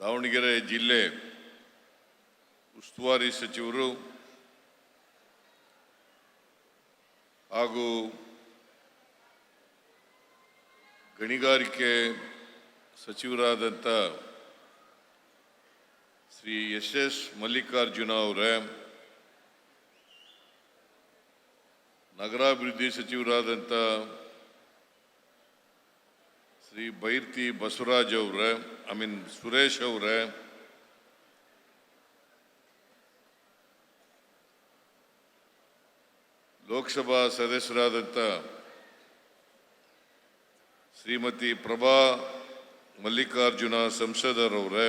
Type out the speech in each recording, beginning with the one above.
ದಾವಣಗೆರೆ ಜಿಲ್ಲೆ ಉಸ್ತುವಾರಿ ಸಚಿವರು ಹಾಗೂ ಗಣಿಗಾರಿಕೆ ಸಚಿವರಾದಂಥ ಶ್ರೀ ಎಸ್ ಎಸ್ ಮಲ್ಲಿಕಾರ್ಜುನ ಅವರೇ ನಗರಾಭಿವೃದ್ಧಿ ಸಚಿವರಾದಂಥ ಶ್ರೀ ಬೈರ್ತಿ ಬಸವರಾಜ್ ಅವರೇ ಐ ಮೀನ್ ಸುರೇಶ್ ಅವರೇ, ಲೋಕಸಭಾ ಸದಸ್ಯರಾದಂಥ ಶ್ರೀಮತಿ ಪ್ರಭಾ ಮಲ್ಲಿಕಾರ್ಜುನ ಸಂಸದರವರೇ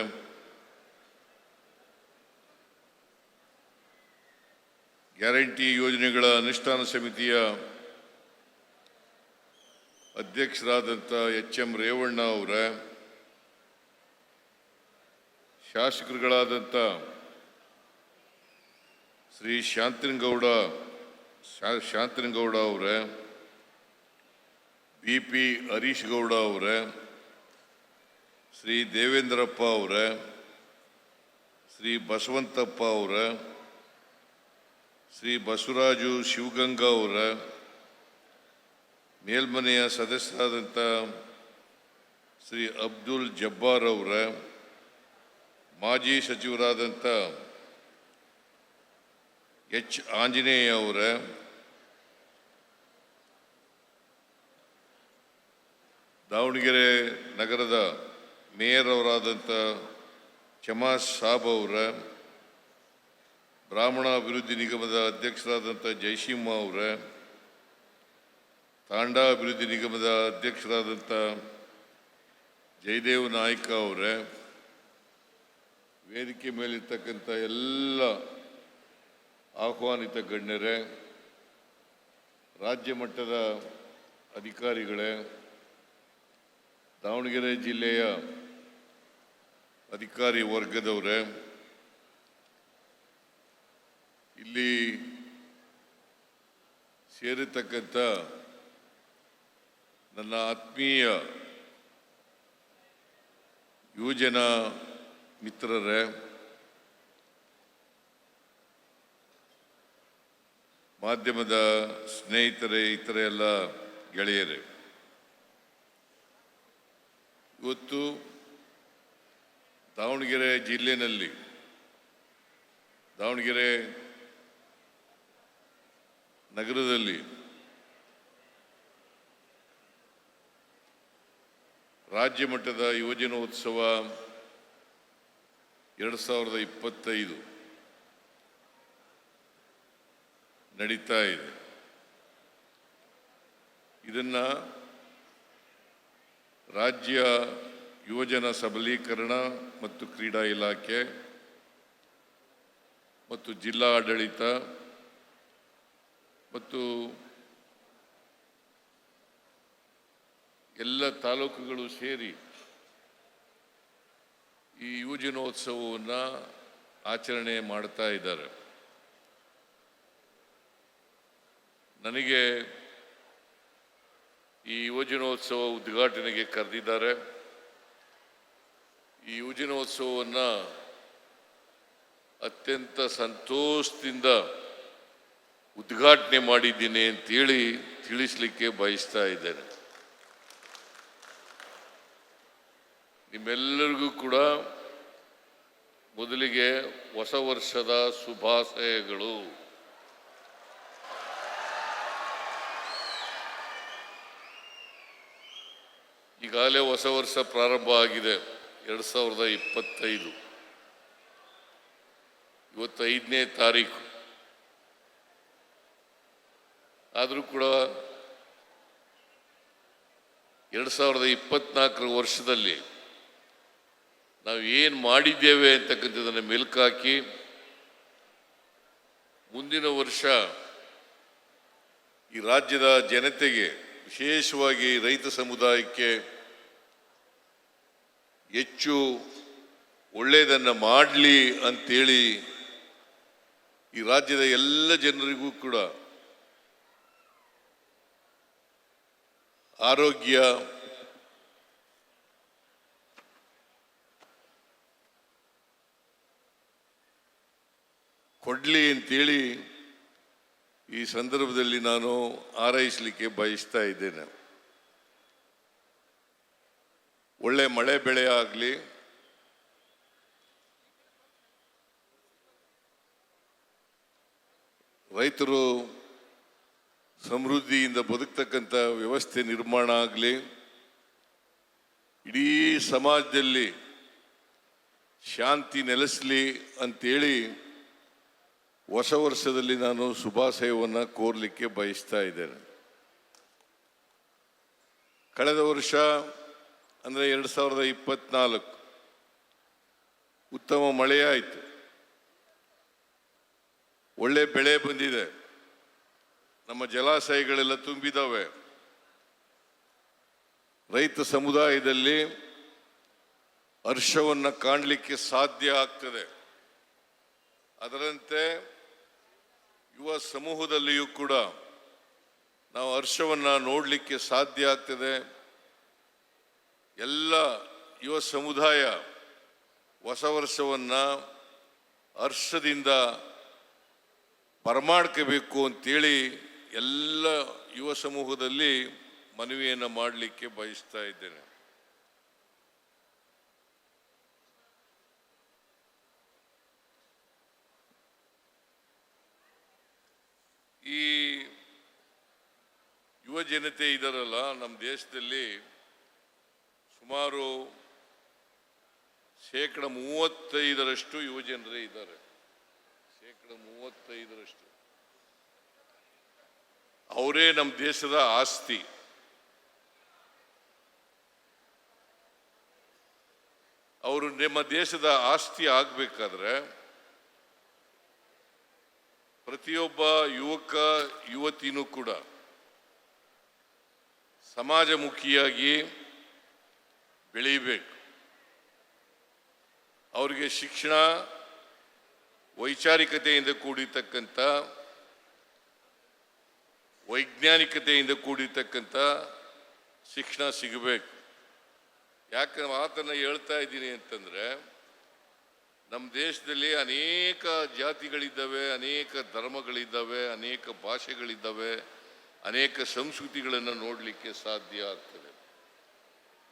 ಗ್ಯಾರಂಟಿ ಯೋಜನೆಗಳ ಅನುಷ್ಠಾನ ಸಮಿತಿಯ ಅಧ್ಯಕ್ಷರಾದಂಥ ಎಚ್ ಎಂ ರೇವಣ್ಣ ಅವರ ಶಾಸಕರುಗಳಾದಂಥ ಶ್ರೀ ಶಾಂತನಗೌಡ ಶಾಂತನಗೌಡ ಅವರೇ ಬಿ ಪಿ ಹರೀಶ್ ಗೌಡ ಅವರ, ಶ್ರೀ ದೇವೇಂದ್ರಪ್ಪ ಅವರ, ಶ್ರೀ ಬಸವಂತಪ್ಪ ಅವರ, ಶ್ರೀ ಬಸವರಾಜು ಶಿವಗಂಗಾ ಅವರೇ ಮೇಲ್ಮನೆಯ ಸದಸ್ಯರಾದಂಥ ಶ್ರೀ ಅಬ್ದುಲ್ ಜಬ್ಬಾರ್ ಅವರ, ಮಾಜಿ ಸಚಿವರಾದಂಥ ಎಚ್ ಆಂಜನೇಯ ಅವರ, ದಾವಣಗೆರೆ ನಗರದ ಮೇಯರ್ ಅವರಾದಂಥ ಚಮಾಸ್ ಸಾಬ್ ಅವರ ಬ್ರಾಹ್ಮಣ ಅಭಿವೃದ್ಧಿ ನಿಗಮದ ಅಧ್ಯಕ್ಷರಾದಂಥ ಜಯಸಿಂಹ ಅವರ ತಾಂಡಾ ಅಭಿವೃದ್ಧಿ ನಿಗಮದ ಅಧ್ಯಕ್ಷರಾದಂಥ ಜಯದೇವ್ ನಾಯ್ಕ ಅವರೇ, ವೇದಿಕೆ ಮೇಲಿರ್ತಕ್ಕಂಥ ಎಲ್ಲ ಆಹ್ವಾನಿತ ಗಣ್ಯರೇ, ರಾಜ್ಯ ಮಟ್ಟದ ಅಧಿಕಾರಿಗಳೇ, ದಾವಣಗೆರೆ ಜಿಲ್ಲೆಯ ಅಧಿಕಾರಿ ವರ್ಗದವರೇ, ಇಲ್ಲಿ ಸೇರಿರ್ತಕ್ಕಂಥ ನನ್ನ ಆತ್ಮೀಯ ಯುವಜನ ಮಿತ್ರರೇ ಮಾಧ್ಯಮದ ಸ್ನೇಹಿತರೇ ಇತರ ಎಲ್ಲ ಗೆಳೆಯರೇ ಇವತ್ತು ದಾವಣಗೆರೆ ಜಿಲ್ಲೆಯಲ್ಲಿ ದಾವಣಗೆರೆ ನಗರದಲ್ಲಿ ರಾಜ್ಯ ಮಟ್ಟದ ಯುವಜನೋತ್ಸವ ಎರಡು ಸಾವಿರದ ಇಪ್ಪತ್ತೈದು ನಡೀತಾ ಇದೆ. ಇದನ್ನು ರಾಜ್ಯ ಯುವಜನ ಸಬಲೀಕರಣ ಮತ್ತು ಕ್ರೀಡಾ ಇಲಾಖೆ ಮತ್ತು ಜಿಲ್ಲಾ ಆಡಳಿತ ಮತ್ತು ಎಲ್ಲ ತಾಲೂಕುಗಳು ಸೇರಿ ಈ ಯುವಜನೋತ್ಸವವನ್ನು ಆಚರಣೆ ಮಾಡ್ತಾ ಇದ್ದಾರೆ. ನನಗೆ ಈ ಯುವಜನೋತ್ಸವ ಉದ್ಘಾಟನೆಗೆ ಕರೆದಿದ್ದಾರೆ. ಈ ಯುವಜನೋತ್ಸವವನ್ನು ಅತ್ಯಂತ ಸಂತೋಷದಿಂದ ಉದ್ಘಾಟನೆ ಮಾಡಿದ್ದೀನಿ ಅಂತೇಳಿ ತಿಳಿಸ್ಲಿಕ್ಕೆ ಬಯಸ್ತಾ ಇದ್ದೇನೆ. ನಿಮ್ಮೆಲ್ಲರಿಗೂ ಕೂಡ ಮೊದಲಿಗೆ ಹೊಸ ವರ್ಷದ ಶುಭಾಶಯಗಳು. ಈಗಾಗಲೇ ಹೊಸ ವರ್ಷ ಪ್ರಾರಂಭ ಆಗಿದೆ, ಎರಡು ಸಾವಿರದ ಇಪ್ಪತ್ತೈದು. ಇವತ್ತೈದನೇ ತಾರೀಕು. ಆದರೂ ಕೂಡ ಎರಡು ಸಾವಿರದ ಇಪ್ಪತ್ನಾಲ್ಕರ ವರ್ಷದಲ್ಲಿ ನಾವು ಏನು ಮಾಡಿದ್ದೇವೆ ಅಂತಕ್ಕಂಥದ್ದನ್ನು ಮೆಲುಕಾಕಿ ಮುಂದಿನ ವರ್ಷ ಈ ರಾಜ್ಯದ ಜನತೆಗೆ, ವಿಶೇಷವಾಗಿ ರೈತ ಸಮುದಾಯಕ್ಕೆ ಹೆಚ್ಚು ಒಳ್ಳೆಯದನ್ನು ಮಾಡಲಿ ಅಂತೇಳಿ ಈ ರಾಜ್ಯದ ಎಲ್ಲ ಜನರಿಗೂ ಕೂಡ ಆರೋಗ್ಯ ಕೊಡಲಿ ಅಂತೇಳಿ ಈ ಸಂದರ್ಭದಲ್ಲಿ ನಾನು ಹಾರೈಸಲಿಕ್ಕೆ ಬಯಸ್ತಾ ಇದ್ದೇನೆ. ಒಳ್ಳೆ ಮಳೆ ಬೆಳೆ ಆಗಲಿ ರೈತರು ಸಮೃದ್ಧಿಯಿಂದ ಬದುಕ್ತಕ್ಕಂಥ ವ್ಯವಸ್ಥೆ ನಿರ್ಮಾಣ ಆಗಲಿ, ಇಡೀ ಸಮಾಜದಲ್ಲಿ ಶಾಂತಿ ನೆಲೆಸಲಿ ಅಂತೇಳಿ ಹೊಸ ವರ್ಷದಲ್ಲಿ ನಾನು ಶುಭಾಶಯವನ್ನು ಕೋರಲಿಕ್ಕೆ ಬಯಸ್ತಾ ಇದ್ದೇನೆ. ಕಳೆದ ವರ್ಷ, ಅಂದರೆ ಎರಡು ಸಾವಿರದ ಇಪ್ಪತ್ನಾಲ್ಕು, ಉತ್ತಮ ಮಳೆಯಾಯಿತು. ಒಳ್ಳೆ ಬೆಳೆ ಬಂದಿದೆ. ನಮ್ಮ ಜಲಾಶಯಗಳೆಲ್ಲ ತುಂಬಿದ್ದಾವೆ ರೈತ ಸಮುದಾಯದಲ್ಲಿ ಹರ್ಷವನ್ನು ಕಾಣಲಿಕ್ಕೆ ಸಾಧ್ಯ ಆಗ್ತದೆ. ಅದರಂತೆ ಯುವ ಸಮೂಹದಲ್ಲಿಯೂ ಕೂಡ ನಾವು ಹರ್ಷವನ್ನು ನೋಡಲಿಕ್ಕೆ ಸಾಧ್ಯ ಆಗ್ತದೆ. ಎಲ್ಲ ಯುವ ಸಮುದಾಯ ಹೊಸ ವರ್ಷವನ್ನು ಹರ್ಷದಿಂದ ಬರಮಾಡ್ಕೋಬೇಕು ಅಂತೇಳಿ ಎಲ್ಲ ಯುವ ಸಮೂಹದಲ್ಲಿ ಮನವಿಯನ್ನು ಮಾಡಲಿಕ್ಕೆ ಬಯಸ್ತಾ ಇದ್ದೇನೆ. ಈ ಯುವ ಜನತೆ ಇದಾರಲ್ಲ ನಮ್ಮ ದೇಶದಲ್ಲಿ ಸುಮಾರು ಶೇಕಡ ಮೂವತ್ತೈದರಷ್ಟು ಯುವ ಜನರೇ ಇದ್ದಾರೆ ಶೇಕಡ ಮೂವತ್ತೈದರಷ್ಟು. ಅವರೇ ನಮ್ಮ ದೇಶದ ಆಸ್ತಿ. ಅವರು ನಮ್ಮ ದೇಶದ ಆಸ್ತಿ ಆಗಬೇಕಾದ್ರೆ ಪ್ರತಿಯೊಬ್ಬ ಯುವಕ, ಯುವತಿನೂ ಕೂಡ ಸಮಾಜಮುಖಿಯಾಗಿ ಬೆಳೀಬೇಕು ಅವರಿಗೆ ಶಿಕ್ಷಣ ವೈಚಾರಿಕತೆಯಿಂದ ಕೂಡಿರ್ತಕ್ಕಂಥ, ವೈಜ್ಞಾನಿಕತೆಯಿಂದ ಕೂಡಿರ್ತಕ್ಕಂಥ ಶಿಕ್ಷಣ ಸಿಗಬೇಕು. ಯಾಕೆ ಮಾತನ್ನು ಹೇಳ್ತಾ ಇದ್ದೀನಿ ಅಂತಂದರೆ ನಮ್ಮ ದೇಶದಲ್ಲಿ ಅನೇಕ ಜಾತಿಗಳಿದ್ದಾವೆ, ಅನೇಕ ಧರ್ಮಗಳಿದ್ದಾವೆ, ಅನೇಕ ಭಾಷೆಗಳಿದ್ದಾವೆ, ಅನೇಕ ಸಂಸ್ಕೃತಿಗಳನ್ನು ನೋಡಲಿಕ್ಕೆ ಸಾಧ್ಯ ಆಗ್ತದೆ.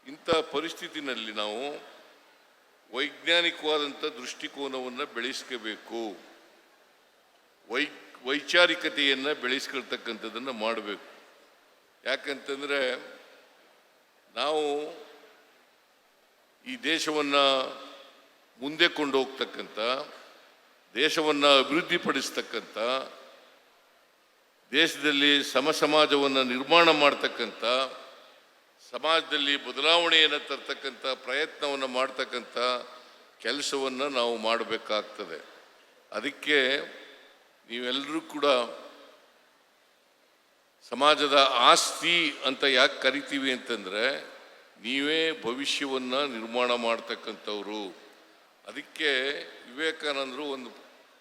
ಇಂಥ ಪರಿಸ್ಥಿತಿನಲ್ಲಿ ನಾವು ವೈಜ್ಞಾನಿಕವಾದಂಥ ದೃಷ್ಟಿಕೋನವನ್ನು ಬೆಳೆಸ್ಕೋಬೇಕು. ವೈ, ವೈಚಾರಿಕತೆಯನ್ನು ಬೆಳೆಸ್ಕೊಳ್ತಕ್ಕಂಥದ್ದನ್ನು ಮಾಡಬೇಕು. ಯಾಕಂತಂದರೆ ನಾವು ಈ ದೇಶವನ್ನು ಮುಂದೆ ಕೊಂಡು ಹೋಗ್ತಕ್ಕಂಥ ದೇಶವನ್ನು ಅಭಿವೃದ್ಧಿಪಡಿಸ್ತಕ್ಕಂಥ, ದೇಶದಲ್ಲಿ ಸಮ ಸಮಾಜವನ್ನು ನಿರ್ಮಾಣ ಮಾಡ್ತಕ್ಕಂಥ, ಸಮಾಜದಲ್ಲಿ ಬದಲಾವಣೆಯನ್ನು ತರ್ತಕ್ಕಂಥ ಪ್ರಯತ್ನವನ್ನು ಮಾಡ್ತಕ್ಕಂಥ ಕೆಲಸವನ್ನು ನಾವು ಮಾಡಬೇಕಾಗ್ತದೆ. ಅದಕ್ಕೆ ನೀವೆಲ್ಲರೂ ಕೂಡ ಸಮಾಜದ ಆಸ್ತಿ ಅಂತ ಯಾಕೆ ಕರಿತೀವಿ ಅಂತಂದರೆ, ನೀವೇ ಭವಿಷ್ಯವನ್ನು ನಿರ್ಮಾಣ ಮಾಡ್ತಕ್ಕಂಥವ್ರು. ಅದಕ್ಕೆ ವಿವೇಕಾನಂದರು ಒಂದು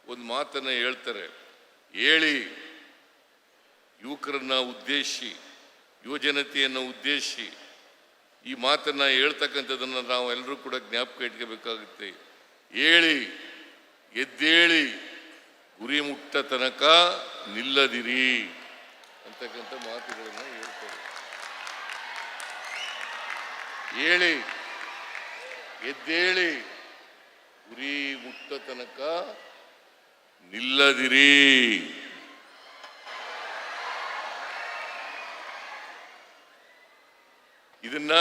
ಒಂದು ಮಾತನ್ನು ಹೇಳ್ತಾರೆ. ಹೇಳಿ, ಯುವಕರನ್ನ ಉದ್ದೇಶಿ, ಯುವಜನತೆಯನ್ನು ಉದ್ದೇಶಿ. ಈ ಮಾತನ್ನು ಹೇಳ್ತಕ್ಕಂಥದ್ದನ್ನು ನಾವು ಎಲ್ಲರೂ ಕೂಡ ಜ್ಞಾಪಕ ಇಟ್ಕೋಬೇಕಾಗುತ್ತೆ. ಹೇಳಿ, ಎದ್ದೇಳಿ, ಗುರಿ ಮುಟ್ಟ ತನಕ ನಿಲ್ಲದಿರಿ ಅಂತಕ್ಕಂಥ ಮಾತುಗಳನ್ನು ಹೇಳ್ತಾರೆ. ಹೇಳಿ, ಎದ್ದೇಳಿ ಗುರಿ ಮುಟ್ಟ ತನಕ ನಿಲ್ಲದಿರಿ. ಇದನ್ನ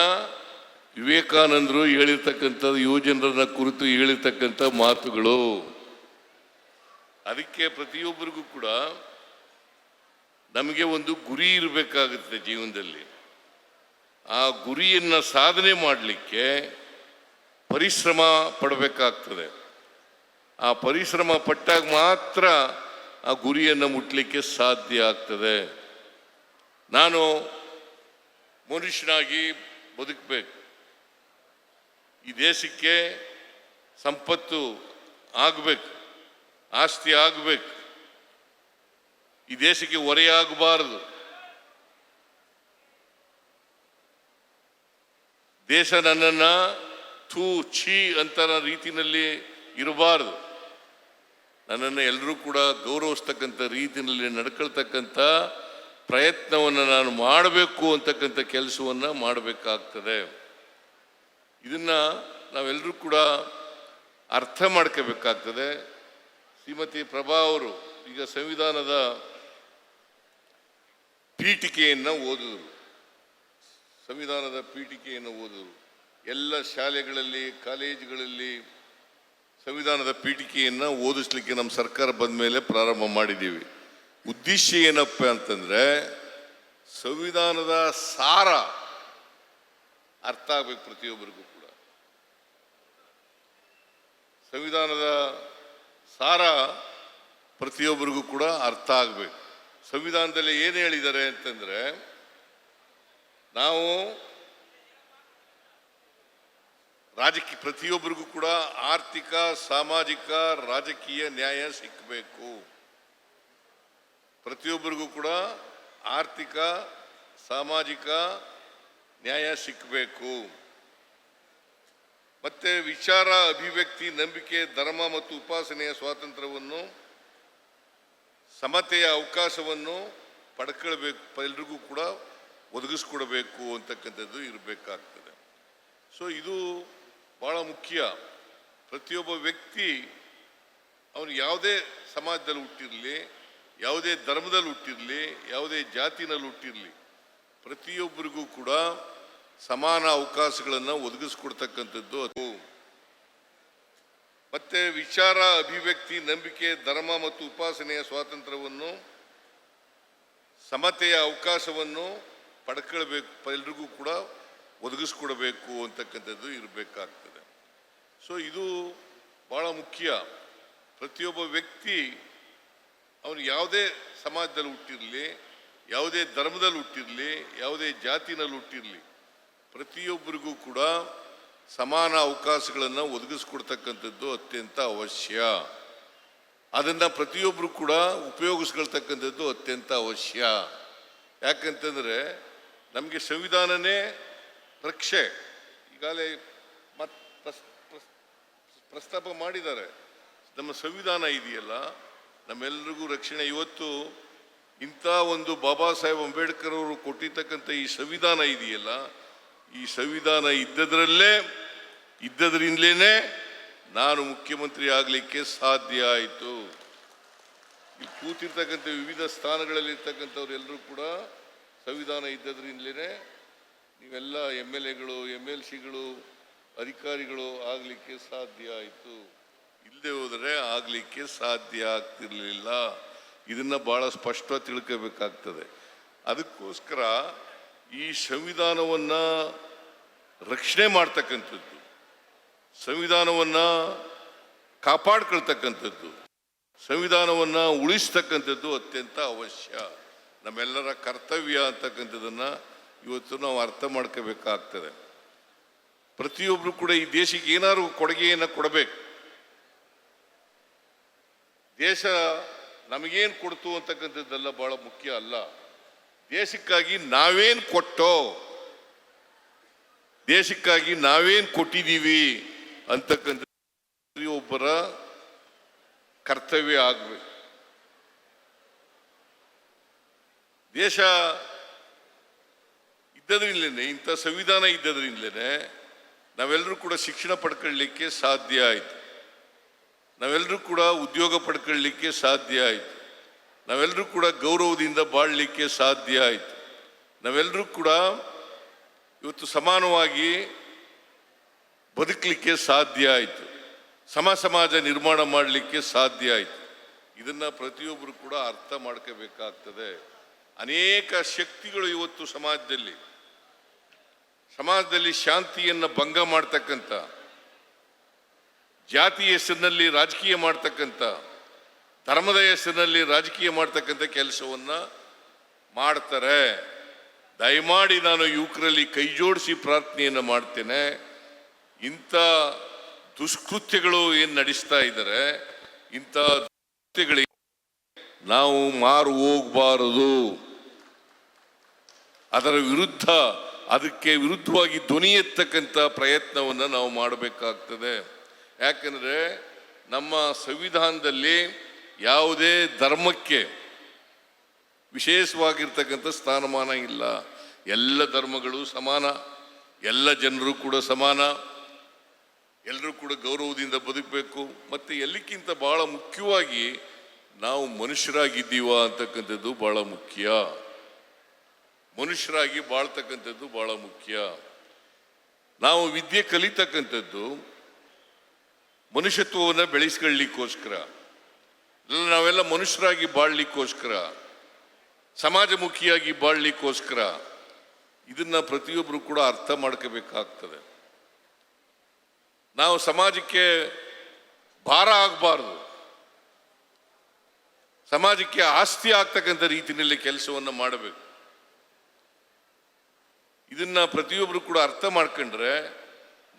ವಿವೇಕಾನಂದರು ಹೇಳಿರ್ತಕ್ಕಂಥದ್ದು, ಯುವಜನರನ್ನ ಕುರಿತು ಹೇಳಿರ್ತಕ್ಕಂಥ ಮಾತುಗಳು. ಅದಕ್ಕೆ ಪ್ರತಿಯೊಬ್ಬರಿಗೂ ಕೂಡ ನಮಗೆ ಒಂದು ಗುರಿ ಇರಬೇಕಾಗುತ್ತೆ ಜೀವನದಲ್ಲಿ. ಆ ಗುರಿಯನ್ನು ಸಾಧನೆ ಮಾಡಲಿಕ್ಕೆ ಪರಿಶ್ರಮ ಪಡಬೇಕಾಗ್ತದೆ. ಆ ಪರಿಶ್ರಮ ಪಟ್ಟಾಗ ಮಾತ್ರ ಆ ಗುರಿಯನ್ನು ಮುಟ್ಲಿಕ್ಕೆ ಸಾಧ್ಯ ಆಗ್ತದೆ. ನಾನು ಮನುಷ್ಯನಾಗಿ ಬದುಕಬೇಕು. ಈ ದೇಶಕ್ಕೆ ಸಂಪತ್ತು ಆಗಬೇಕು, ಆಸ್ತಿ ಆಗಬೇಕು. ಈ ದೇಶಕ್ಕೆ ಹೊರೆಯಾಗಬಾರದು ದೇಶ ನನ್ನನ್ನು ಥೂ ಛೀ ಅಂತ ರೀತಿಯಲ್ಲಿ ಇರಬಾರದು. ನನ್ನನ್ನು ಎಲ್ಲರೂ ಕೂಡ ಗೌರವಿಸ್ತಕ್ಕಂಥ ರೀತಿಯಲ್ಲಿ ನಡ್ಕೊಳ್ತಕ್ಕಂಥ ಪ್ರಯತ್ನವನ್ನು ನಾನು ಮಾಡಬೇಕು ಅಂತಕ್ಕಂಥ ಕೆಲಸವನ್ನು ಮಾಡಬೇಕಾಗ್ತದೆ. ಇದನ್ನು ನಾವೆಲ್ಲರೂ ಕೂಡ ಅರ್ಥ ಮಾಡ್ಕೋಬೇಕಾಗ್ತದೆ. ಶ್ರೀಮತಿ ಪ್ರಭಾ ಅವರು ಈಗ ಸಂವಿಧಾನದ ಪೀಠಿಕೆಯನ್ನು ಓದಿದರು. ಸಂವಿಧಾನದ ಪೀಠಿಕೆಯನ್ನು ಓದಿದರು. ಎಲ್ಲ ಶಾಲೆಗಳಲ್ಲಿ, ಕಾಲೇಜುಗಳಲ್ಲಿ ಸಂವಿಧಾನದ ಪೀಠಿಕೆಯನ್ನು ಓದಿಸ್ಲಿಕ್ಕೆ ನಮ್ಮ ಸರ್ಕಾರ ಬಂದ ಮೇಲೆ ಪ್ರಾರಂಭ ಮಾಡಿದ್ದೀವಿ. ಉದ್ದೇಶ ಏನಪ್ಪ ಅಂತಂದರೆ ಸಂವಿಧಾನದ ಸಾರ ಅರ್ಥ ಆಗ್ಬೇಕು ಪ್ರತಿಯೊಬ್ಬರಿಗೂ ಕೂಡ. ಸಂವಿಧಾನದ ಸಾರ ಪ್ರತಿಯೊಬ್ಬರಿಗೂ ಕೂಡ ಅರ್ಥ ಆಗಬೇಕು. ಸಂವಿಧಾನದಲ್ಲಿ ಏನು ಹೇಳಿದ್ದಾರೆ ಅಂತಂದರೆ ನಾವು ರಾಜಕೀಯ ಪ್ರತಿಯೊಬ್ಬರಿಗೂ ಕೂಡ ಆರ್ಥಿಕ, ಸಾಮಾಜಿಕ, ರಾಜಕೀಯ ನ್ಯಾಯ ಸಿಕ್ಕಬೇಕು ಪ್ರತಿಯೊಬ್ಬರಿಗೂ ಕೂಡ ಆರ್ಥಿಕ, ಸಾಮಾಜಿಕ ನ್ಯಾಯ ಸಿಕ್ಕಬೇಕು ಮತ್ತೆ ವಿಚಾರ, ಅಭಿವ್ಯಕ್ತಿ, ನಂಬಿಕೆ, ಧರ್ಮ ಮತ್ತು ಉಪಾಸನೆಯ ಸ್ವಾತಂತ್ರ್ಯವನ್ನು, ಸಮತೆಯ ಅವಕಾಶವನ್ನು ಪಡ್ಕೊಳ್ಬೇಕು, ಎಲ್ರಿಗೂ ಕೂಡ ಒದಗಿಸ್ಕೊಡ್ಬೇಕು ಅಂತಕ್ಕಂಥದ್ದು ಇರಬೇಕಾಗ್ತದೆ. ಸೊ ಇದು ಬಹಳ ಮುಖ್ಯ. ಪ್ರತಿಯೊಬ್ಬ ವ್ಯಕ್ತಿ ಅವನು ಯಾವುದೇ ಸಮಾಜದಲ್ಲಿ ಹುಟ್ಟಿರಲಿ, ಯಾವುದೇ ಧರ್ಮದಲ್ಲಿ ಹುಟ್ಟಿರಲಿ, ಯಾವುದೇ ಜಾತಿನಲ್ಲಿ ಹುಟ್ಟಿರಲಿ, ಪ್ರತಿಯೊಬ್ಬರಿಗೂ ಕೂಡ ಸಮಾನ ಅವಕಾಶಗಳನ್ನು ಒದಗಿಸ್ಕೊಡ್ತಕ್ಕಂಥದ್ದು ಅದು. ಮತ್ತು ವಿಚಾರ, ಅಭಿವ್ಯಕ್ತಿ, ನಂಬಿಕೆ, ಧರ್ಮ ಮತ್ತು ಉಪಾಸನೆಯ ಸ್ವಾತಂತ್ರ್ಯವನ್ನು, ಸಮತೆಯ ಅವಕಾಶವನ್ನು ಪಡ್ಕೊಳ್ಬೇಕು ಎಲ್ರಿಗೂ ಕೂಡ ಒದಗಿಸ್ಕೊಡ್ಬೇಕು ಅಂತಕ್ಕಂಥದ್ದು ಇರಬೇಕಾಗ್ತದೆ. ಸೊ ಇದು ಬಹಳ ಮುಖ್ಯ. ಪ್ರತಿಯೊಬ್ಬ ವ್ಯಕ್ತಿ ಅವನು ಯಾವುದೇ ಸಮಾಜದಲ್ಲಿ ಹುಟ್ಟಿರಲಿ, ಯಾವುದೇ ಧರ್ಮದಲ್ಲಿ ಹುಟ್ಟಿರಲಿ, ಯಾವುದೇ ಜಾತಿನಲ್ಲಿ ಹುಟ್ಟಿರಲಿ, ಪ್ರತಿಯೊಬ್ಬರಿಗೂ ಕೂಡ ಸಮಾನ ಅವಕಾಶಗಳನ್ನು ಒದಗಿಸ್ಕೊಡ್ತಕ್ಕಂಥದ್ದು ಅತ್ಯಂತ ಅವಶ್ಯ. ಅದನ್ನು ಪ್ರತಿಯೊಬ್ಬರು ಕೂಡ ಉಪಯೋಗಿಸ್ಕೊಳ್ತಕ್ಕಂಥದ್ದು ಅತ್ಯಂತ ಅವಶ್ಯ. ಯಾಕಂತಂದರೆ ನಮಗೆ ಸಂವಿಧಾನನೇ ರಕ್ಷೆ. ಈಗಾಗಲೇ ಮತ್ತೆ ಪ್ರಸ್ತಾಪ ಮಾಡಿದ್ದಾರೆ. ನಮ್ಮ ಸಂವಿಧಾನ ಇದೆಯಲ್ಲ ನಮ್ಮೆಲ್ಲರಿಗೂ ರಕ್ಷಣೆ. ಇವತ್ತು ಇಂಥ ಒಂದು ಬಾಬಾ ಸಾಹೇಬ್ ಅಂಬೇಡ್ಕರ್ ಅವರು ಕೊಟ್ಟಿರ್ತಕ್ಕಂಥ ಈ ಸಂವಿಧಾನ ಇದೆಯಲ್ಲ, ಈ ಸಂವಿಧಾನ ಇದ್ದದರಲ್ಲೇ ಇದ್ದದ್ರಿಂದಲೇ ನಾನು ಮುಖ್ಯಮಂತ್ರಿ ಆಗಲಿಕ್ಕೆ ಸಾಧ್ಯ ಆಯಿತು. ಇಲ್ಲಿ ಕೂತಿರ್ತಕ್ಕಂಥ ವಿವಿಧ ಸ್ಥಾನಗಳಲ್ಲಿ ಇರ್ತಕ್ಕಂಥವ್ರು ಎಲ್ಲರೂ ಕೂಡ ಸಂವಿಧಾನ ಇದ್ದದ್ರಿಂದಲೇ ನೀವೆಲ್ಲ ಎಂ ಎಲ್ ಎಗಳು, ಎಂ ಎಲ್ ಸಿಗಳು ಅಧಿಕಾರಿಗಳು ಆಗಲಿಕ್ಕೆ ಸಾಧ್ಯ ಆಯಿತು. ಇಲ್ಲದೆ ಹೋದರೆ ಆಗಲಿಕ್ಕೆ ಸಾಧ್ಯ ಆಗ್ತಿರಲಿಲ್ಲ. ಇದನ್ನು ಭಾಳ ಸ್ಪಷ್ಟವಾಗಿ ತಿಳ್ಕೋಬೇಕಾಗ್ತದೆ. ಅದಕ್ಕೋಸ್ಕರ ಈ ಸಂವಿಧಾನವನ್ನು ರಕ್ಷಣೆ ಮಾಡ್ತಕ್ಕಂಥದ್ದು, ಸಂವಿಧಾನವನ್ನು ಕಾಪಾಡ್ಕೊಳ್ತಕ್ಕಂಥದ್ದು, ಸಂವಿಧಾನವನ್ನು ಉಳಿಸ್ತಕ್ಕಂಥದ್ದು ಅತ್ಯಂತ ಅವಶ್ಯ. ನಮ್ಮೆಲ್ಲರ ಕರ್ತವ್ಯ ಅಂತಕ್ಕಂಥದ್ದನ್ನು ಇವತ್ತು ನಾವು ಅರ್ಥ ಮಾಡ್ಕೋಬೇಕಾಗ್ತದೆ. ಪ್ರತಿಯೊಬ್ಬರು ಕೂಡ ಈ ದೇಶಕ್ಕೆ ಏನಾದ್ರು ಕೊಡುಗೆಯನ್ನು ಕೊಡಬೇಕು. ದೇಶ ನಮಗೇನು ಕೊಡ್ತು ಅಂತಕ್ಕಂಥದ್ದೆಲ್ಲ ಬಹಳ ಮುಖ್ಯ ಅಲ್ಲ. ದೇಶಕ್ಕಾಗಿ ನಾವೇನು ಕೊಟ್ಟೋ, ದೇಶಕ್ಕಾಗಿ ನಾವೇನು ಕೊಟ್ಟಿದ್ದೀವಿ ಅಂತಕ್ಕಂಥ ಪ್ರತಿಯೊಬ್ಬರ ಕರ್ತವ್ಯ ಆಗಬೇಕು. ದೇಶ ಇದ್ದದ್ರಿಂದಲೇ ಇಂಥ ಸಂವಿಧಾನ ಇದ್ದದ್ರಿಂದಲೇ ನಾವೆಲ್ಲರೂ ಕೂಡ ಶಿಕ್ಷಣ ಪಡ್ಕೊಳ್ಳಿಕ್ಕೆ ಸಾಧ್ಯ ಆಯಿತು. ನಾವೆಲ್ಲರೂ ಕೂಡ ಉದ್ಯೋಗ ಪಡ್ಕೊಳ್ಳಿಕ್ಕೆ ಸಾಧ್ಯ ಆಯಿತು. ನಾವೆಲ್ಲರೂ ಕೂಡ ಗೌರವದಿಂದ ಬಾಳಲಿಕ್ಕೆ ಸಾಧ್ಯ ಆಯಿತು. ನಾವೆಲ್ಲರೂ ಕೂಡ ಇವತ್ತು ಸಮಾನವಾಗಿ ಬದುಕಲಿಕ್ಕೆ ಸಾಧ್ಯ ಆಯಿತು. ಸಮ ಸಮಾಜ ನಿರ್ಮಾಣ ಮಾಡಲಿಕ್ಕೆ ಸಾಧ್ಯ ಆಯಿತು. ಇದನ್ನು ಪ್ರತಿಯೊಬ್ಬರು ಕೂಡ ಅರ್ಥ ಮಾಡ್ಕೋಬೇಕಾಗ್ತದೆ. ಅನೇಕ ಶಕ್ತಿಗಳು ಇವತ್ತು ಸಮಾಜದಲ್ಲಿ ಸಮಾಜದಲ್ಲಿ ಶಾಂತಿಯನ್ನು ಭಂಗ ಮಾಡ್ತಕ್ಕಂಥ ಜಾತಿ ಹೆಸರಿನಲ್ಲಿ ರಾಜಕೀಯ ಮಾಡ್ತಕ್ಕಂಥ ಧರ್ಮದ ಹೆಸರಿನಲ್ಲಿ ರಾಜಕೀಯ ಮಾಡ್ತಕ್ಕಂಥ ಕೆಲಸವನ್ನ ಮಾಡ್ತಾರೆ. ದಯಮಾಡಿ ನಾನು ಯುವಕರಲ್ಲಿ ಕೈ ಜೋಡಿಸಿ ಪ್ರಾರ್ಥನೆಯನ್ನು ಮಾಡ್ತೇನೆ. ಇಂಥ ದುಷ್ಕೃತ್ಯಗಳು ಏನು ನಡೆಸ್ತಾ ಇದ್ದಾರೆ ಇಂಥ ದುಷ್ಕೃತ್ಯಗಳಿಗೆ ನಾವು ಮಾರು ಹೋಗಬಾರದು. ಅದರ ವಿರುದ್ಧ ಅದಕ್ಕೆ ವಿರುದ್ಧವಾಗಿ ಧ್ವನಿ ಎತ್ತಕ್ಕಂಥ ಪ್ರಯತ್ನವನ್ನು ನಾವು ಮಾಡಬೇಕಾಗ್ತದೆ. ಯಾಕಂದರೆ ನಮ್ಮ ಸಂವಿಧಾನದಲ್ಲಿ ಯಾವುದೇ ಧರ್ಮಕ್ಕೆ ವಿಶೇಷವಾಗಿರ್ತಕ್ಕಂಥ ಸ್ಥಾನಮಾನ ಇಲ್ಲ. ಎಲ್ಲ ಧರ್ಮಗಳು ಸಮಾನ. ಎಲ್ಲ ಜನರು ಕೂಡ ಸಮಾನ. ಎಲ್ಲರೂ ಕೂಡ ಗೌರವದಿಂದ ಬದುಕಬೇಕು. ಮತ್ತು ಎಲ್ಲಕ್ಕಿಂತ ಭಾಳ ಮುಖ್ಯವಾಗಿ ನಾವು ಮನುಷ್ಯರಾಗಿದ್ದೀವ ಅಂತಕ್ಕಂಥದ್ದು ಭಾಳ ಮುಖ್ಯ. ಮನುಷ್ಯರಾಗಿ ಬಾಳ್ತಕ್ಕಂಥದ್ದು ಬಹಳ ಮುಖ್ಯ. ನಾವು ವಿದ್ಯೆ ಕಲಿತಕ್ಕಂಥದ್ದು ಮನುಷ್ಯತ್ವವನ್ನು ಬೆಳೆಸ್ಕೊಳ್ಳಿಕ್ಕೋಸ್ಕರ. ನಾವೆಲ್ಲ ಮನುಷ್ಯರಾಗಿ ಬಾಳ್ಲಿಕ್ಕೋಸ್ಕರ, ಸಮಾಜಮುಖಿಯಾಗಿ ಬಾಳ್ಲಿಕ್ಕೋಸ್ಕರ ಇದನ್ನ ಪ್ರತಿಯೊಬ್ಬರು ಕೂಡ ಅರ್ಥ ಮಾಡ್ಕೋಬೇಕಾಗ್ತದೆ. ನಾವು ಸಮಾಜಕ್ಕೆ ಭಾರ ಆಗಬಾರ್ದು. ಸಮಾಜಕ್ಕೆ ಆಸ್ತಿ ಆಗ್ತಕ್ಕಂಥ ರೀತಿಯಲ್ಲಿ ಕೆಲಸವನ್ನು ಮಾಡಬೇಕು. ಇದನ್ನ ಪ್ರತಿಯೊಬ್ಬರು ಕೂಡ ಅರ್ಥ ಮಾಡ್ಕೊಂಡ್ರೆ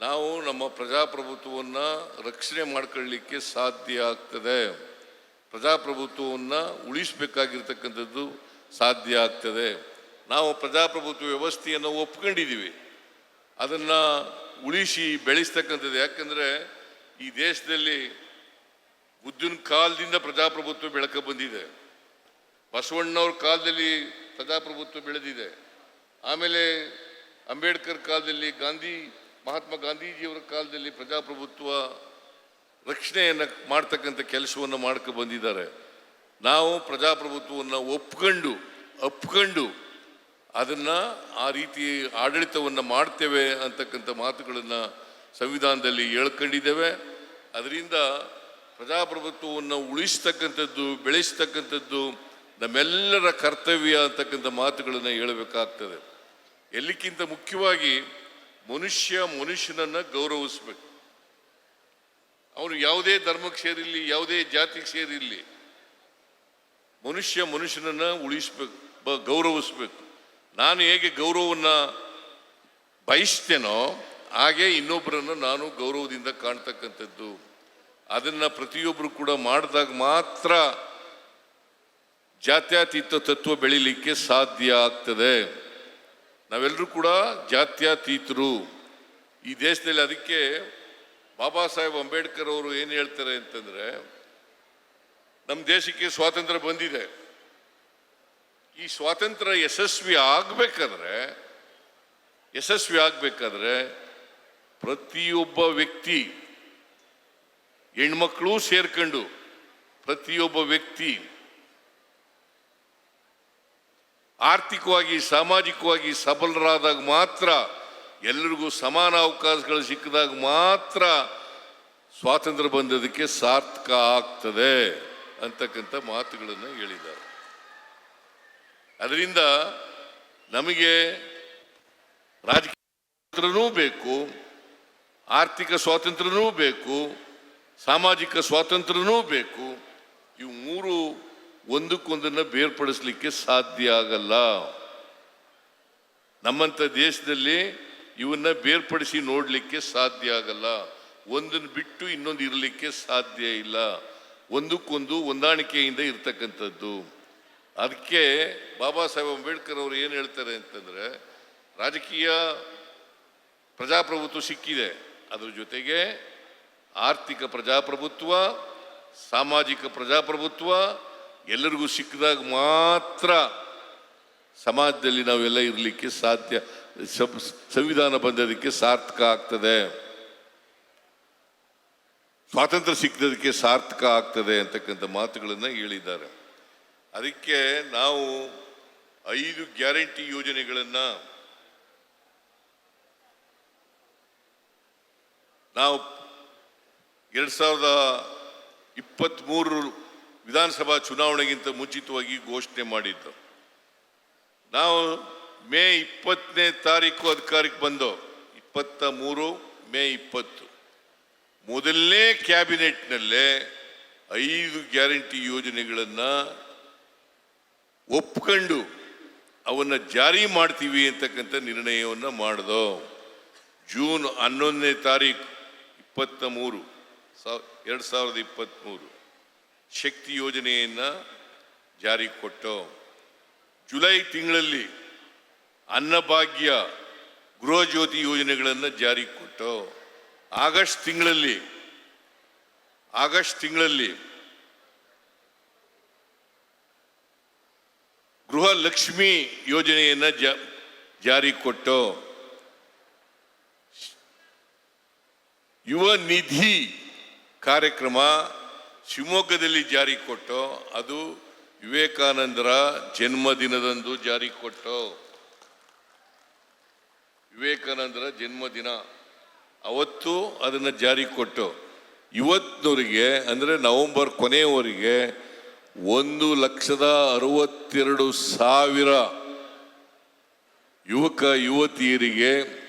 ನಾವು ನಮ್ಮ ಪ್ರಜಾಪ್ರಭುತ್ವವನ್ನು ರಕ್ಷಣೆ ಮಾಡ್ಕೊಳ್ಳಿಕ್ಕೆ ಸಾಧ್ಯ ಆಗ್ತದೆ. ಪ್ರಜಾಪ್ರಭುತ್ವವನ್ನು ಉಳಿಸಬೇಕಾಗಿರ್ತಕ್ಕಂಥದ್ದು ಸಾಧ್ಯ ಆಗ್ತದೆ. ನಾವು ಪ್ರಜಾಪ್ರಭುತ್ವ ವ್ಯವಸ್ಥೆಯನ್ನು ಒಪ್ಕೊಂಡಿದ್ದೀವಿ ಅದನ್ನು ಉಳಿಸಿ ಬೆಳೆಸ್ತಕ್ಕಂಥದ್ದು. ಯಾಕಂದರೆ ಈ ದೇಶದಲ್ಲಿ ಬುದ್ಧನ ಕಾಲದಿಂದ ಪ್ರಜಾಪ್ರಭುತ್ವ ಬೆಳಕ ಬಂದಿದೆ. ಬಸವಣ್ಣವ್ರ ಕಾಲದಲ್ಲಿ ಪ್ರಜಾಪ್ರಭುತ್ವ ಬೆಳೆದಿದೆ. ಆಮೇಲೆ ಅಂಬೇಡ್ಕರ್ ಕಾಲದಲ್ಲಿ ಗಾಂಧಿ, ಮಹಾತ್ಮ ಗಾಂಧೀಜಿಯವರ ಕಾಲದಲ್ಲಿ ಪ್ರಜಾಪ್ರಭುತ್ವ ರಕ್ಷಣೆಯನ್ನು ಮಾಡ್ತಕ್ಕಂಥ ಕೆಲಸವನ್ನು ಮಾಡ್ಕೊ ಬಂದಿದ್ದಾರೆ. ನಾವು ಪ್ರಜಾಪ್ರಭುತ್ವವನ್ನು ಒಪ್ಕೊಂಡು, ಅಪ್ಕೊಂಡು ಅದನ್ನ ಆ ರೀತಿ ಆಡಳಿತವನ್ನು ಮಾಡ್ತೇವೆ ಅಂತಕ್ಕಂಥ ಮಾತುಗಳನ್ನು ಸಂವಿಧಾನದಲ್ಲಿ ಹೇಳ್ಕೊಂಡಿದ್ದೇವೆ. ಅದರಿಂದ ಪ್ರಜಾಪ್ರಭುತ್ವವನ್ನು ಉಳಿಸ್ತಕ್ಕಂಥದ್ದು, ಬೆಳೆಸ್ತಕ್ಕಂಥದ್ದು ನಮ್ಮೆಲ್ಲರ ಕರ್ತವ್ಯ ಅಂತಕ್ಕಂಥ ಮಾತುಗಳನ್ನು ಹೇಳಬೇಕಾಗ್ತದೆ. ಎಲ್ಲಕ್ಕಿಂತ ಮುಖ್ಯವಾಗಿ ಮನುಷ್ಯ ಮನುಷ್ಯನನ್ನು ಗೌರವಿಸ್ಬೇಕು. ಅವನು ಯಾವುದೇ ಧರ್ಮಕ್ಕೆ ಸೇರಿರಲಿ, ಯಾವುದೇ ಜಾತಿಗೆ ಸೇರಿರಲಿ, ಮನುಷ್ಯ ಮನುಷ್ಯನನ್ನ ಉಳಿಸ್ಬೇಕು, ಬ- ಗೌರವಿಸ್ಬೇಕು. ನಾನು ಹೇಗೆ ಗೌರವವನ್ನು ಬಯಸ್ತೇನೋ ಹಾಗೆ ಇನ್ನೊಬ್ಬರನ್ನು ನಾನು ಗೌರವದಿಂದ ಕಾಣ್ತಕ್ಕಂಥದ್ದು. ಅದನ್ನ ಪ್ರತಿಯೊಬ್ಬರು ಕೂಡ ಮಾಡಿದಾಗ ಮಾತ್ರ ಜಾತ್ಯತೀತ ತತ್ವ ಬೆಳಿಲಿಕ್ಕೆ ಸಾಧ್ಯ ಆಗ್ತದೆ. ನಾವೆಲ್ಲರೂ ಕೂಡ ಜಾತ್ಯತೀತರು. ಈ ದೇಶದಲ್ಲಿ ಅದಕ್ಕೆ ಬಾಬಾ ಸಾಹೇಬ್ ಅಂಬೇಡ್ಕರ್ ಅವರು ಏನು ಹೇಳ್ತಾರೆ ಅಂತಂದ್ರೆ ನಮ್ಮ ದೇಶಕ್ಕೆ ಸ್ವಾತಂತ್ರ್ಯ ಬಂದಿದೆ. ಈ ಸ್ವಾತಂತ್ರ್ಯ ಯಶಸ್ವಿ ಆಗಬೇಕಾದ್ರೆ ಯಶಸ್ವಿ ಆಗಬೇಕಾದ್ರೆ ಪ್ರತಿಯೊಬ್ಬ ವ್ಯಕ್ತಿ, ಹೆಣ್ಮಕ್ಳು ಸೇರ್ಕೊಂಡು ಪ್ರತಿಯೊಬ್ಬ ವ್ಯಕ್ತಿ ಆರ್ಥಿಕವಾಗಿ, ಸಾಮಾಜಿಕವಾಗಿ ಸಬಲರಾದಾಗ ಮಾತ್ರ ಎಲ್ಲರಿಗೂ ಸಮಾನ ಅವಕಾಶಗಳು ಸಿಕ್ಕಿದಾಗ ಮಾತ್ರ ಸ್ವಾತಂತ್ರ್ಯ ಬಂದದಕ್ಕೆ ಸಾರ್ಥಕ ಆಗ್ತದೆ ಅಂತಕ್ಕಂಥ ಮಾತುಗಳನ್ನು ಹೇಳಿದ್ದಾರೆ. ಅದರಿಂದ ನಮಗೆ ರಾಜಕೀಯ ಸ್ವಾತಂತ್ರ್ಯನೂ ಬೇಕು, ಆರ್ಥಿಕ ಸ್ವಾತಂತ್ರ್ಯನೂ ಬೇಕು, ಸಾಮಾಜಿಕ ಸ್ವಾತಂತ್ರ್ಯನೂ ಬೇಕು. ಇವು ಮೂರು ಒಂದಕ್ಕೊಂದನ್ನು ಬೇರ್ಪಡಿಸ್ಲಿಕ್ಕೆ ಸಾಧ್ಯ ಆಗಲ್ಲ. ನಮ್ಮಂಥ ದೇಶದಲ್ಲಿ ಇವನ್ನ ಬೇರ್ಪಡಿಸಿ ನೋಡಲಿಕ್ಕೆ ಸಾಧ್ಯ ಆಗಲ್ಲ. ಒಂದನ್ನು ಬಿಟ್ಟು ಇನ್ನೊಂದು ಇರಲಿಕ್ಕೆ ಸಾಧ್ಯ ಇಲ್ಲ. ಒಂದಕ್ಕೊಂದು ಹೊಂದಾಣಿಕೆಯಿಂದ ಇರ್ತಕ್ಕಂಥದ್ದು. ಅದಕ್ಕೆ ಬಾಬಾ ಸಾಹೇಬ್ ಅಂಬೇಡ್ಕರ್ ಅವರು ಏನು ಹೇಳ್ತಾರೆ ಅಂತಂದರೆ, ರಾಜಕೀಯ ಪ್ರಜಾಪ್ರಭುತ್ವ ಸಿಕ್ಕಿದೆ. ಅದರ ಜೊತೆಗೆ ಆರ್ಥಿಕ ಪ್ರಜಾಪ್ರಭುತ್ವ, ಸಾಮಾಜಿಕ ಪ್ರಜಾಪ್ರಭುತ್ವ ಎಲ್ಲರಿಗೂ ಸಿಕ್ಕಿದಾಗ ಮಾತ್ರ ಸಮಾಜದಲ್ಲಿ ನಾವೆಲ್ಲ ಇರಲಿಕ್ಕೆ ಸಾಧ್ಯ ಸಂವಿಧಾನ ಬಂದದಕ್ಕೆ ಸಾರ್ಥಕ ಆಗ್ತದೆ. ಸ್ವಾತಂತ್ರ್ಯ ಸಿಕ್ಕದಕ್ಕೆ ಸಾರ್ಥಕ ಆಗ್ತದೆ ಅಂತಕ್ಕಂಥ ಮಾತುಗಳನ್ನು ಹೇಳಿದ್ದಾರೆ. ಅದಕ್ಕೆ ನಾವು ಐದು ಗ್ಯಾರಂಟಿ ಯೋಜನೆಗಳನ್ನು ನಾವು ಎರಡು ಸಾವಿರದ ಇಪ್ಪತ್ತ್ಮೂರು ವಿಧಾನಸಭಾ ಚುನಾವಣೆಗಿಂತ ಮುಂಚಿತವಾಗಿ ಘೋಷಣೆ ಮಾಡಿದ್ದು. ನಾವು ಮೇ ಇಪ್ಪತ್ತನೇ ತಾರೀಕು ಅಧಿಕಾರಕ್ಕೆ ಬಂದು, ಇಪ್ಪತ್ತ ಮೂರು, ಮೇ ಇಪ್ಪತ್ತು. ಮೊದಲನೇ ಕ್ಯಾಬಿನೆಟ್ನಲ್ಲೇ ಐದು ಗ್ಯಾರಂಟಿ ಯೋಜನೆಗಳನ್ನು ಒಪ್ಕೊಂಡು ಅವನ್ನು ಜಾರಿ ಮಾಡ್ತೀವಿ ಅಂತಕ್ಕಂಥ ನಿರ್ಣಯವನ್ನು ಮಾಡ್ದೋ. ಜೂನ್ ಹನ್ನೊಂದನೇ ತಾರೀಕು ಇಪ್ಪತ್ತ ಮೂರು ಸಾವ್ ಎರಡು ಸಾವಿರದ ಇಪ್ಪತ್ತ್ಮೂರು ಶಕ್ತಿ ಯೋಜನೆಯನ್ನು ಜಾರಿಗೆ ಕೊಟ್ಟು ಜುಲೈ ತಿಂಗಳಲ್ಲಿ ಅನ್ನಭಾಗ್ಯ ಗೃಹಜ್ಯೋತಿ ಯೋಜನೆಗಳನ್ನು ಜಾರಿ ಕೊಟ್ಟು ಆಗಸ್ಟ್ ತಿಂಗಳಲ್ಲಿ ಆಗಸ್ಟ್ ತಿಂಗಳಲ್ಲಿ ಗೃಹ ಲಕ್ಷ್ಮಿ ಯೋಜನೆಯನ್ನ ಜಾ- ಜಾರಿ ಕೊಟ್ಟು ಯುವ ನಿಧಿ ಕಾರ್ಯಕ್ರಮ ಶಿವಮೊಗ್ಗದಲ್ಲಿ ಜಾರಿ ಕೊಟ್ಟು, ಅದು ವಿವೇಕಾನಂದರ ಜನ್ಮದಿನದಂದು ಜಾರಿ ಕೊಟ್ಟು. ವಿವೇಕಾನಂದರ ಜನ್ಮದಿನ. ಅವತ್ತು ಅದನ್ನು ಜಾರಿ ಕೊಟ್ಟು. ಇವತ್ತಿನವರಿಗೆ ಅಂದರೆ ನವೆಂಬರ್ ಕೊನೆಯವರೆಗೆ, ಒಂದು ಲಕ್ಷದ ಅರವತ್ತೆರಡು ಸಾವಿರ ಯುವಕ, ಯುವತಿಯರಿಗೆ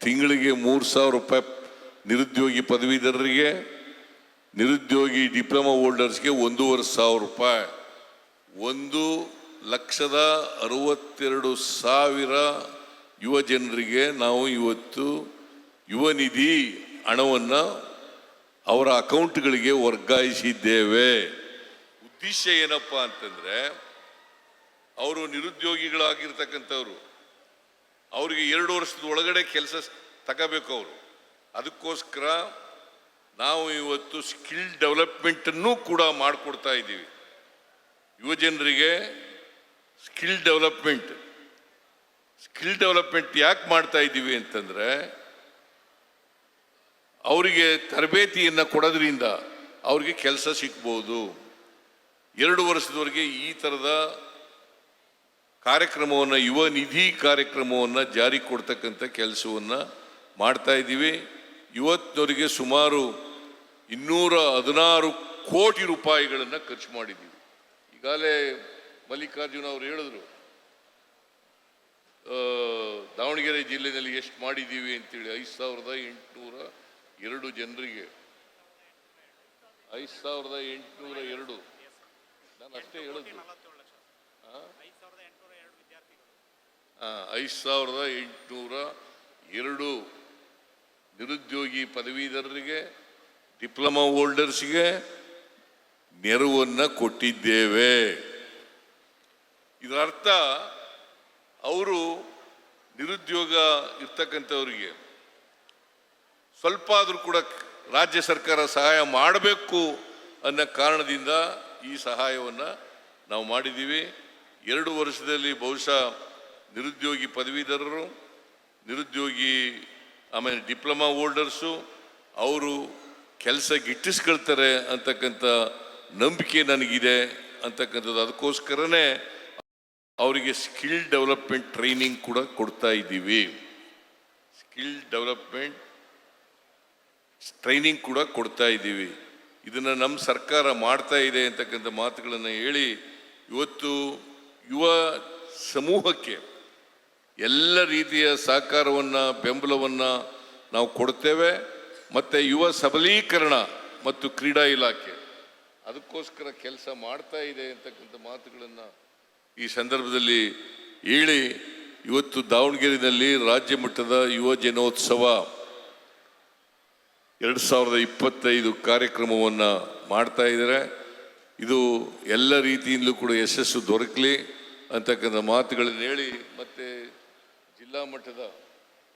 ತಿಂಗಳಿಗೆ ಮೂರು ಸಾವಿರ ರೂಪಾಯಿ ನಿರುದ್ಯೋಗಿ ಪದವೀಧರರಿಗೆ ನಿರುದ್ಯೋಗಿ ಡಿಪ್ಲೊಮಾ ಹೋಲ್ಡರ್ಸ್ಗೆ ಒಂದೂವರೆ ಸಾವಿರ ರೂಪಾಯಿ. ಒಂದು ಲಕ್ಷದ ಅರವತ್ತೆರಡು ಸಾವಿರ ಯುವ ಜನರಿಗೆ ನಾವು ಇವತ್ತು ಯುವ ನಿಧಿ ಹಣವನ್ನು ಅವರ ಅಕೌಂಟ್ಗಳಿಗೆ ವರ್ಗಾಯಿಸಿದ್ದೇವೆ. ಉದ್ದೇಶ ಏನಪ್ಪ ಅಂತಂದರೆ, ಅವರು ನಿರುದ್ಯೋಗಿಗಳಾಗಿರ್ತಕ್ಕಂಥವ್ರು, ಅವರಿಗೆ ಎರಡು ವರ್ಷದ ಒಳಗಡೆ ಕೆಲಸ ತಗೋಬೇಕು ಅವರು. ಅದಕ್ಕೋಸ್ಕರ ನಾವು ಇವತ್ತು ಸ್ಕಿಲ್ ಡೆವಲಪ್ಮೆಂಟನ್ನು ಕೂಡ ಮಾಡಿಕೊಡ್ತಾ ಇದ್ದೀವಿ. ಯುವ ಜನರಿಗೆ ಸ್ಕಿಲ್ ಡೆವಲಪ್ಮೆಂಟ್ ಸ್ಕಿಲ್ ಡೆವಲಪ್ಮೆಂಟ್ ಯಾಕೆ ಮಾಡ್ತಾ ಇದ್ದೀವಿ ಅಂತಂದರೆ, ಅವರಿಗೆ ತರಬೇತಿಯನ್ನು ಕೊಡೋದ್ರಿಂದ ಅವ್ರಿಗೆ ಕೆಲಸ ಸಿಗ್ಬೋದು. ಎರಡು ವರ್ಷದವರೆಗೆ ಈ ಥರದ ಕಾರ್ಯಕ್ರಮವನ್ನು, ಯುವ ನಿಧಿ ಕಾರ್ಯಕ್ರಮವನ್ನು ಜಾರಿ ಕೊಡ್ತಕ್ಕಂಥ ಕೆಲಸವನ್ನು ಮಾಡ್ತಾ ಇದ್ದೀವಿ. ಇವತ್ತಿನವರಿಗೆ ಸುಮಾರು ಇನ್ನೂರ ಹದಿನಾರು ಕೋಟಿ ರೂಪಾಯಿಗಳನ್ನು ಖರ್ಚು ಮಾಡಿದ್ದೀವಿ. ಈಗಾಗಲೇ ಮಲ್ಲಿಕಾರ್ಜುನ ಅವರು ಹೇಳಿದ್ರು ದಾವಣಗೆರೆ ಜಿಲ್ಲೆಯಲ್ಲಿ ಎಷ್ಟು ಮಾಡಿದ್ದೀವಿ ಅಂತೇಳಿ. ಐದು ಸಾವಿರದ ಎಂಟುನೂರ ಎರಡು ಜನರಿಗೆ. ಐದು ಸಾವಿರದ ಎಂಟುನೂರ ಎರಡು. ನಾನು ಅಷ್ಟೇ ಹೇಳಿದ್ರು ಐದು ಸಾವಿರದ ಎಂಟುನೂರ ಎರಡು ನಿರುದ್ಯೋಗಿ ಪದವೀಧರರಿಗೆ ಡಿಪ್ಲೊಮಾ ಹೋಲ್ಡರ್ಸ್ಗೆ ನೆರವನ್ನು ಕೊಟ್ಟಿದ್ದೇವೆ. ಇದರರ್ಥ ಅವರು ನಿರುದ್ಯೋಗ ಇರ್ತಕ್ಕಂಥವ್ರಿಗೆ ಸ್ವಲ್ಪ ಆದರೂ ಕೂಡ ರಾಜ್ಯ ಸರ್ಕಾರ ಸಹಾಯ ಮಾಡಬೇಕು ಅನ್ನೋ ಕಾರಣದಿಂದ ಈ ಸಹಾಯವನ್ನು ನಾವು ಮಾಡಿದ್ದೀವಿ. ಎರಡು ವರ್ಷದಲ್ಲಿ ಬಹುಶಃ ನಿರುದ್ಯೋಗಿ ಪದವೀಧರರು, ನಿರುದ್ಯೋಗಿ, ಆಮೇಲೆ ಡಿಪ್ಲೊಮಾ ಹೋಲ್ಡರ್ಸು, ಅವರು ಕೆಲಸ ಗಿಟ್ಟಿಸ್ಕೊಳ್ತಾರೆ ಅಂತಕ್ಕಂಥ ನಂಬಿಕೆ ನನಗಿದೆ ಅಂತಕ್ಕಂಥದ್ದು. ಅದಕ್ಕೋಸ್ಕರನೇ ಅವರಿಗೆ ಸ್ಕಿಲ್ ಡೆವಲಪ್ಮೆಂಟ್ ಟ್ರೈನಿಂಗ್ ಕೂಡ ಕೊಡ್ತಾ ಇದ್ದೀವಿ. ಸ್ಕಿಲ್ ಡೆವಲಪ್ಮೆಂಟ್ ಟ್ರೈನಿಂಗ್ ಕೂಡ ಕೊಡ್ತಾ ಇದ್ದೀವಿ. ಇದನ್ನು ನಮ್ಮ ಸರ್ಕಾರ ಮಾಡ್ತಾ ಇದೆ ಅಂತಕ್ಕಂಥ ಮಾತುಗಳನ್ನು ಹೇಳಿ ಇವತ್ತು ಯುವ ಸಮೂಹಕ್ಕೆ ಎಲ್ಲ ರೀತಿಯ ಸಹಕಾರವನ್ನು, ಬೆಂಬಲವನ್ನು ನಾವು ಕೊಡ್ತೇವೆ. ಮತ್ತು ಯುವ ಸಬಲೀಕರಣ ಮತ್ತು ಕ್ರೀಡಾ ಇಲಾಖೆ ಅದಕ್ಕೋಸ್ಕರ ಕೆಲಸ ಮಾಡ್ತಾ ಇದೆ ಅಂತಕ್ಕಂಥ ಮಾತುಗಳನ್ನು ಈ ಸಂದರ್ಭದಲ್ಲಿ ಹೇಳಿ, ಇವತ್ತು ದಾವಣಗೆರೆಯಲ್ಲಿ ರಾಜ್ಯ ಮಟ್ಟದ ಯುವ ಜನೋತ್ಸವ ಎರಡು ಸಾವಿರದ ಇಪ್ಪತ್ತೈದು ಕಾರ್ಯಕ್ರಮವನ್ನು ಮಾಡ್ತಾ ಇದ್ದಾರೆ ಇದು ಎಲ್ಲ ರೀತಿಯಿಂದಲೂ ಕೂಡ ಯಶಸ್ಸು ದೊರಕಲಿ ಅಂತಕ್ಕಂಥ ಮಾತುಗಳನ್ನು ಹೇಳಿ ಮತ್ತು ಜಿಲ್ಲಾ ಮಟ್ಟದ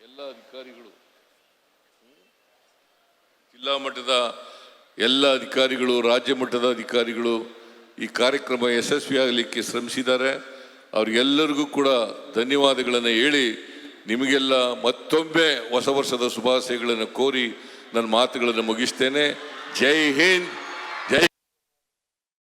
ಎಲ್ಲ ಅಧಿಕಾರಿಗಳು? ಜಿಲ್ಲಾ ಮಟ್ಟದ ಎಲ್ಲ ಅಧಿಕಾರಿಗಳು, ರಾಜ್ಯ ಮಟ್ಟದ ಅಧಿಕಾರಿಗಳು ಈ ಕಾರ್ಯಕ್ರಮ ಯಶಸ್ವಿಯಾಗಲಿಕ್ಕೆ ಶ್ರಮಿಸಿದ್ದಾರೆ. ಅವರಿಗೆಲ್ಲರಿಗೂ ಕೂಡ ಧನ್ಯವಾದಗಳನ್ನು ಹೇಳಿ ನಿಮಗೆಲ್ಲ ಮತ್ತೊಮ್ಮೆ ಹೊಸ ವರ್ಷದ ಶುಭಾಶಯಗಳನ್ನು ಕೋರಿ ನನ್ನ ಮಾತುಗಳನ್ನು ಮುಗಿಸ್ತೇನೆ. ಜೈ ಹಿಂದ್!